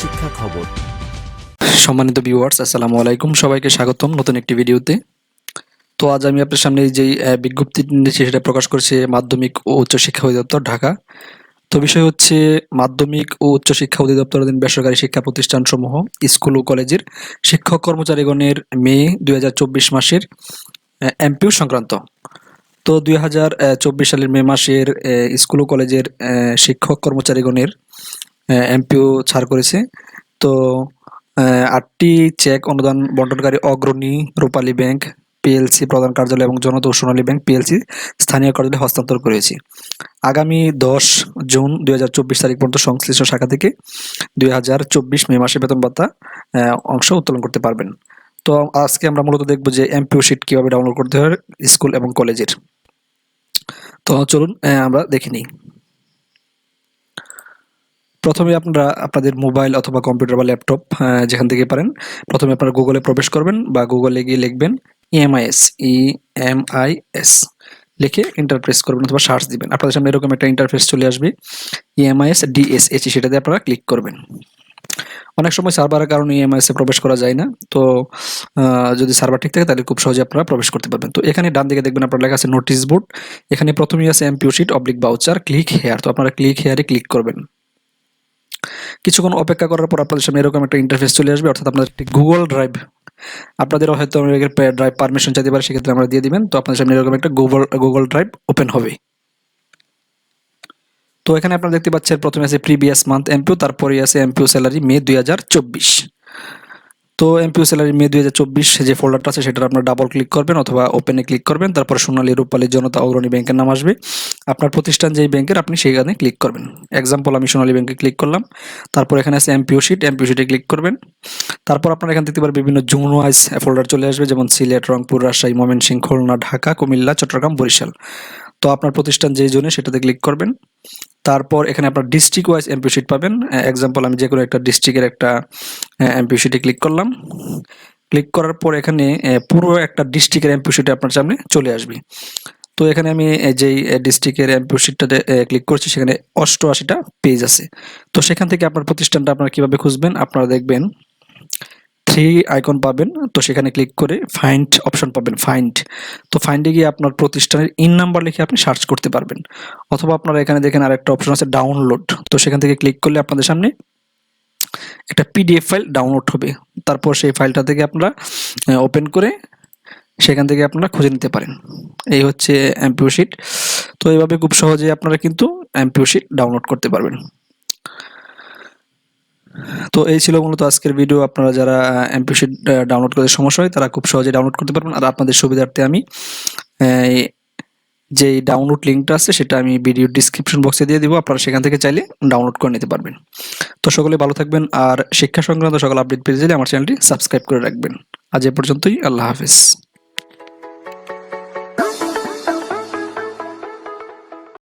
শিক্ষা খবর। সম্মানিত ভিউয়ার্স আসসালামু আলাইকুম। সবাইকে স্বাগতম নতুন একটি ভিডিওতে। তো আজ আমি আপনার সামনে যে বিজ্ঞপ্তি দিয়েছি সেটা প্রকাশ করেছে মাধ্যমিক ও উচ্চ শিক্ষা অধিদপ্তর ঢাকা। তো বিষয় হচ্ছে মাধ্যমিক ও উচ্চ শিক্ষা অধিদপ্তরাধীন বেসরকারি শিক্ষা প্রতিষ্ঠানসমূহ, স্কুল ও কলেজের শিক্ষক কর্মচারীগণের মে দুই হাজার চব্বিশ মাসের এমপিউ সংক্রান্ত। তো দুই হাজার চব্বিশ সালের মে মাসের স্কুল ও কলেজের শিক্ষক কর্মচারীগণের এমপিও ছাড় করেছে। তো আটটি চেক অনুদান বন্টনকারী অগ্রণী রূপালী ব্যাংক পিএলসি প্রধান কার্যালয় এবং জনতা সোনালী ব্যাংক পিএলসি স্থানীয় কার্যালয়ে হস্তান্তর করেছি। আগামী দশ জুন দুই হাজার চব্বিশ তারিখ পর্যন্ত সংশ্লিষ্ট শাখা থেকে দুই হাজার চব্বিশ মে মাসে বেতন ভাতা অংশ উত্তোলন করতে পারবেন। তো, আজকে আমরা মূলত দেখব যে এমপিও শিট কীভাবে ডাউনলোড করতে হয় স্কুল এবং কলেজের। তো, চলুন আমরা দেখে নিই। প্রথমে আপনারা আপনাদের মোবাইল অথবা কম্পিউটার বা ল্যাপটপ যেখান থেকে পারেন, প্রথমে আপনারা গুগলে প্রবেশ করবেন বা গুগলে গিয়ে লিখবেন EMIS E M I S লিখে ইন্টারপ্রেস করবেন অথবা সার্চ দিবেন। আপনাদের সামনে এরকম একটা ইন্টারফেস চলে আসবে ইএমআইএস ডিএসএইচ সেটাতে আপনারা ক্লিক করবেন। অনেক সময় সার্ভারের কারণে ইএমআইএস এ প্রবেশ করা যায় না, তো যদি সার্ভার ঠিক থাকে তাহলে খুব সহজে আপনারা প্রবেশ করতে পারবেন। তো এখানে ডান দিকে দেখবেন আপনার লেখা আছে নোটিশ বোর্ড এখানে প্রথমেই আছে MPO sheet oblique voucher click here তো আপনারা ক্লিক হেয়ারে ক্লিক করবেন। কিছুক্ষণ অপেক্ষা করার পর আপনাদের সামনে এরকম একটা ইন্টারফেস চলে আসবে, অর্থাৎ আপনাদের একটি গুগল ড্রাইভ আপনাদের হয়তো ড্রাইভ পারমিশন চাইতে পারে, সেক্ষেত্রে আমরা দিয়ে দিবেন। তো আপনাদের সামনে এরকম একটা গুগল গুগল ড্রাইভ ওপেন হবে। তো এখানে আপনারা দেখতে পাচ্ছেন, প্রথমে আছে প্রিভিয়াস মান্থ এমপিউ তারপরে আছে এমপিউ স্যালারি মে দুই হাজার চব্বিশ। তো এমপিও স্যালারি মে দু হাজার চব্বিশ যে ফোল্ডারটা আছে সেটা আপনার ডাবল ক্লিক করবেন অথবা ওপেনে ক্লিক করবেন, তারপর সোনালী, রূপালী, জনতা, অগ্রণী ব্যাংকের নাম আসবে। আপনার প্রতিষ্ঠান যেই ব্যাংকের আপনি সেইখানে ক্লিক করবেন। এক্সাম্পল আমি সোনালী ব্যাংকে ক্লিক করলাম। তারপর এখানে আছে এমপিও শিট এমপিও শিটে ক্লিক করবেন। তারপর আপনার এখান থেকে বিভিন্ন জোন ওয়াইজ ফোল্ডার চলে আসবে, যেমন সিলেট, রংপুর, রাজশাহী, ময়মনসিংহ, খুলনা, ঢাকা, কুমিল্লা, চট্টগ্রাম, বরিশাল। তো আপনার প্রতিষ্ঠান যেই জোনে সেটাতে ক্লিক করবেন। তারপর এখানে আপনার ডিস্ট্রিক্ট ওয়াইজ এমপি শিট পাবেন এক্সাম্পল আমি যে কোনো একটা ডিস্ট্রিক্টের একটা এমপি ক্লিক করলাম। ক্লিক করার পর এখানে পুরো একটা ডিস্ট্রিক্টের এমপি আপনার সামনে চলে আসবে। তো এখানে আমি যেই ডিস্ট্রিক্টের এমপি শিটটাতে ক্লিক করছি, সেখানে অষ্টআশিটা পেজ আছে। তো সেখান থেকে আপনার প্রতিষ্ঠানটা আপনারা কীভাবে খুঁজবেন, আপনারা দেখবেন থ্রি আইকন পাবেন। তো সেখানে ক্লিক করে ফাইন্ড অপশন পাবেন ফাইন্ড তো ফাইন্ডে গিয়ে আপনার প্রতিষ্ঠানের ইন নাম্বার লিখে আপনি সার্চ করতে পারবেন। অথবা আপনারা এখানে দেখেন আরেকটা অপশন আছে ডাউনলোড তো সেখান থেকে ক্লিক করলে আপনাদের সামনে একটা পিডিএফ ফাইল ডাউনলোড হবে। তারপর সেই ফাইলটা থেকে আপনারা ওপেন করে সেখান থেকে আপনারা খুঁজে নিতে পারেন। এই হচ্ছে এমপিও শিট তো এইভাবে খুব সহজে আপনারা কিন্তু এমপিও শিট ডাউনলোড করতে পারবেন। তো এই ছিল মূলত আজকের ভিডিও আপনারা যারা এমপি শিট ডাউনলোড করতে সমস্যা হয়, তারা খুব সহজে ডাউনলোড করতে পারবেন। আর আপনাদের সুবিধার্থে আমি যে ডাউনলোড লিঙ্কটা আছে, সেটা আমি ভিডিও ডিসক্রিপশন বক্সে দিয়ে দিব। আপনারা সেখান থেকে চাইলে ডাউনলোড করে নিতে পারবেন। তো সকলে ভালো থাকবেন, আর শিক্ষা সংক্রান্ত সকল আপডেট পেয়ে গেলে আমার চ্যানেলটি সাবস্ক্রাইব করে রাখবেন। আজ এ পর্যন্তই, আল্লাহ হাফেজ।